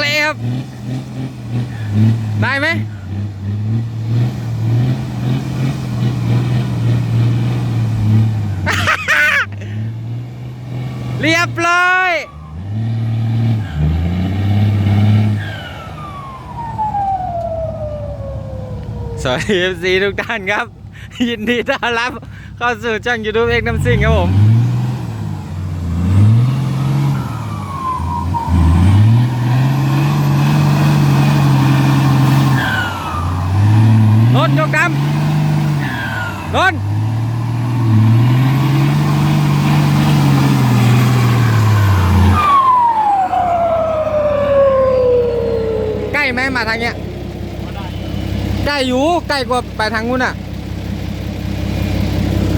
เลครับ ได้ไหมเรียบร้อยสวัสดี FC ทุกท่านครับ ยินดีต้อนรับเข้าสู่ช่อง YouTube เอกน้ำซิ่งครับผม นนท์ยกดำนนใกล้ไหมมาทางเนี้ยใกล้อยู่ใกล้กว่าไปทางนู้นอะ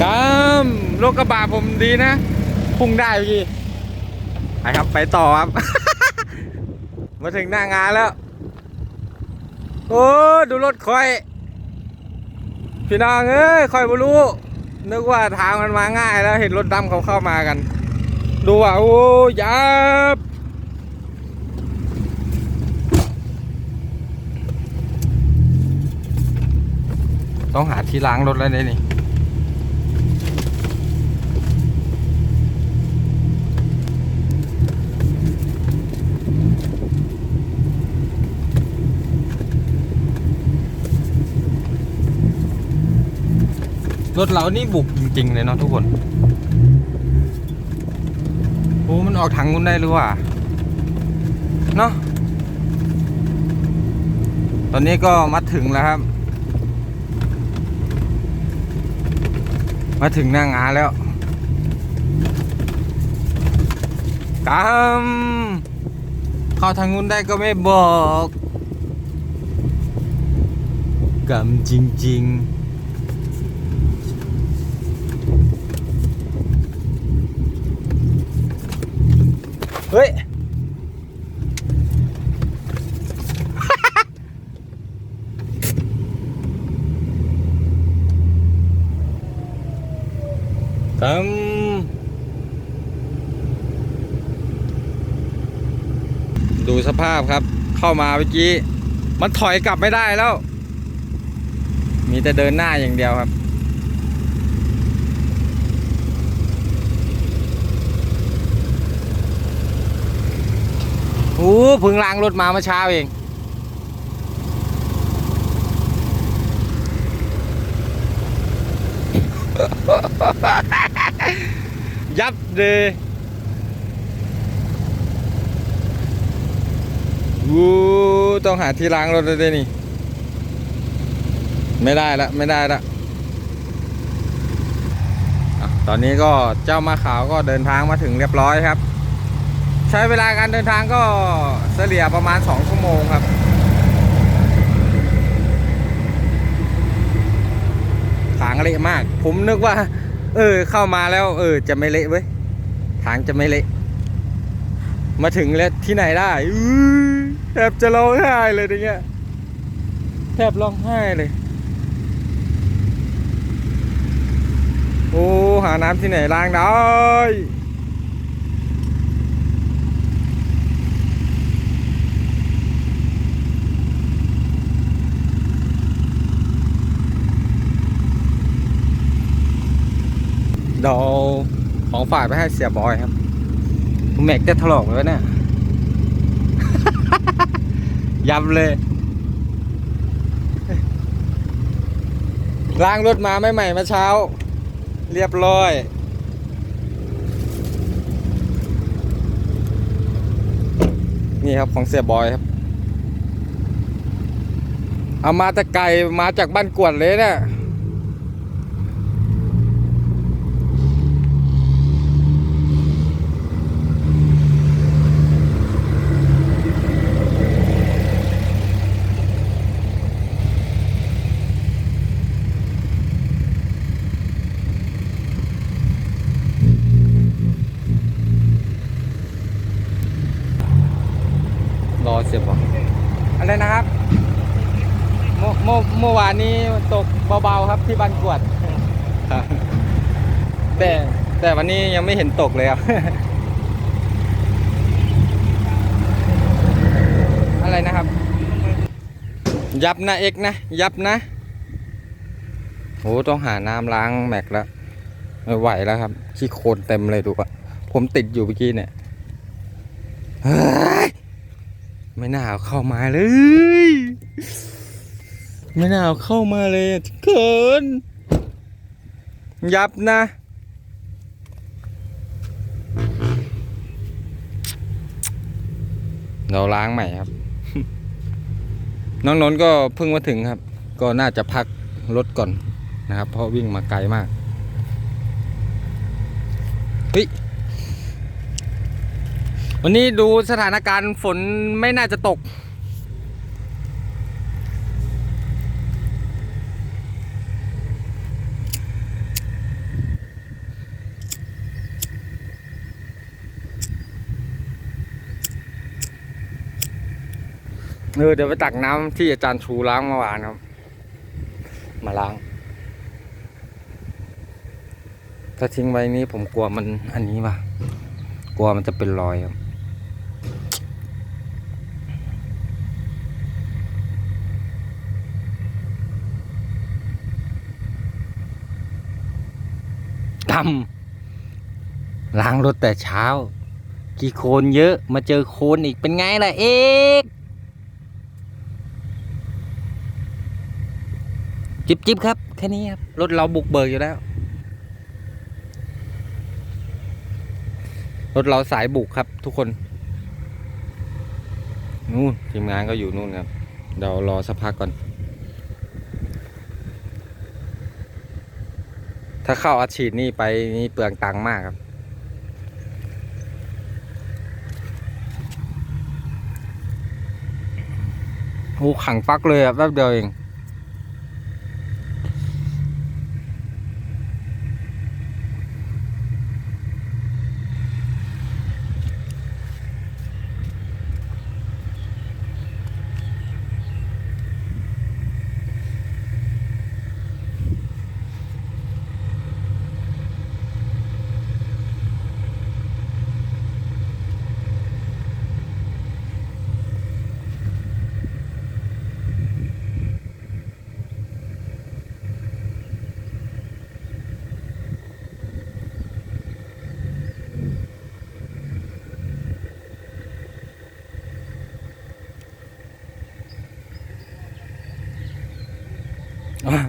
ครับรถกระบะผมดีนะ พุ่งได้เมื่ไปครับไปต่อครับ มาถึงหน้างานแล้ว โอ้ ดูรถคอย พี่น้องเอ้ยคอยบ่รู้นึกว่าทางมันมาง่ายแล้วเห็นรถดำเขาเข้ามากัน ดูว่าโอ้ยับต้องหาที่ล้างรถแล้วเนี่ยนี่ รถเรานี่บุกจริงๆเลยเนาะทุกคน โอ้ มันออกทางนู้นได้หรือว่าเนาะ ตอนนี้ก็มาถึงแล้วครับ มาถึงหน้างานแล้วกำเข้าทางนู้นได้ก็ไม่บอกกำจริง ๆ เฮ้ยครับดูสภาพครับ เข้ามาเมื่อกี้ มันถอยกลับไม่ได้แล้ว มีแต่เดินหน้าอย่างเดียวครับ โอ้พึ่งล้างรถมาเมื่อเช้าเองยับเลยวูต้องหาที่ล้างรถเลยนี่ ไม่ได้ละไม่ได้ละอะตอนนี้ก็เจ้ามาขาวก็เดินทางมาถึงเรียบร้อยครับ ใช้เวลาการเดินทางก็เฉลี่ยประมาณ 2 ชั่วโมงครับ ทางเละมาก ผมนึกว่า เออ เข้ามาแล้ว เออ จะไม่เละเว้ย ทางจะไม่เละ มาถึงแล้วที่ไหนได้อแทบจะร้องไห้เลยทีเงี้ย แทบร้องไห้เลย โอ้ หาน้ำที่ไหนล้างได้ เดาของฝากไปให้เสียบอยครับแม็กจะถลอกเลยเนี่ยยับเลย ล้างรถมาไม่ใหม่มาเช้า เรียบร้อยนี่ครับของเสียบอยครับ เอามาแต่ไกลมาจากบ้านกวดเลยเนี่ย รอเสียบบอกอะไรนะครับเมื่อเมื่อเมื่อ วานนี้ตกเบาๆครับที่บ้านกวดครับแต่แต่วันนี้ยังไม่เห็นตกเลยครับ อะไรนะครับ ยับนะเอกนะ ยับนะโอ้ต้องหาน้ำล้างแม็กแล้วไม่ไหวแล้วครับขี้โคลนเต็มเลยดูอะผมติดอยู่เมื่อกี้เนี่ยเฮ้ยไม่น่าเอาเข้ามาเลย ไม่น่าเอาเข้ามาเลยอะทุกคนยับนะ เราล้างใหม่ครับ น้องนนก็เพิ่งมาถึงครับ ก็น่าจะพักรถก่อนนะครับ เพราะวิ่งมาไกลมากเฮ้ยวันนี้ดูสถานการณ์ฝนไม่น่าจะตก เออเดี๋ยวไปตักน้ำที่อาจารย์ชูล้างเมื่อวานครับ มาล้าง ถ้าทิ้งไว้นี้ผมกลัวมันอันนี้ว่ะ กลัวมันจะเป็นรอยครับทำล้างรถแต่เช้า กี่โคนเยอะมาเจอโคนอีกเป็นไงล่ะเอก จิบจิบครับ แค่นี้ครับ รถเราบุกเบิกอยู่แล้ว รถเราสายบุกครับ ทุกคน นู่นทีมงานก็อยู่นู่นครับเดี๋ยวรอสักพักก่อน ถ้าเข้าอาชีพนี่ไปนี่เปลืองตังค์มากครับโอ้ขังฟักเลยอะแป๊บเดียวเอง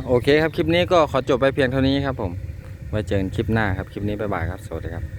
โอเคครับ คลิปนี้ก็ขอจบไปเพียงเท่านี้ครับผม ไว้เจอกันคลิปหน้าครับ คลิปนี้บ๊ายบายครับ สวัสดีครับ